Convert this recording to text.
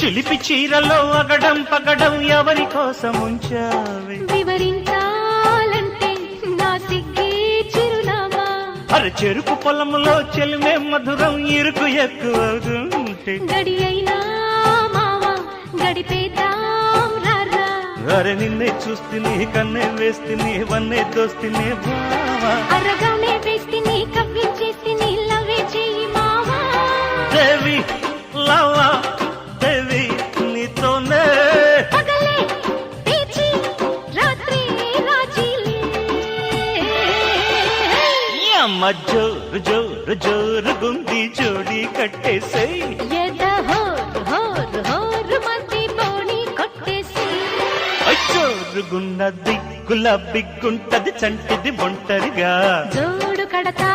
చిలిపి చీరలో అగడం పగడం ఎవరి కోసం ఉంచావి? వివరించాలంటే నా సిగ్గే చిరునామా. అరే చెరుకు పొలములో చెలిమే మధురం ఇరుకు ఎక్కువగుంటే. గడి అయినా మావా గడిపేద్దాం రారా. అరే నిన్నే చూస్తుని కన్నే వేస్తుని వన్నే దోస్తుని బావా. అరగానే వేస్తిని కవ్వించేస్తిని లవే చెయ్యి మావా. దేవి అమ్మ జోరు జోరు జోరు గుంది జోడి కట్టేసేయ్. ఎద హోరు హోరు హోరు మంది బోణి కొట్టేసి జోరుగున్నది గులాబీ గుంటది చంటిది ఒంటరిగా. జోడు కడతావా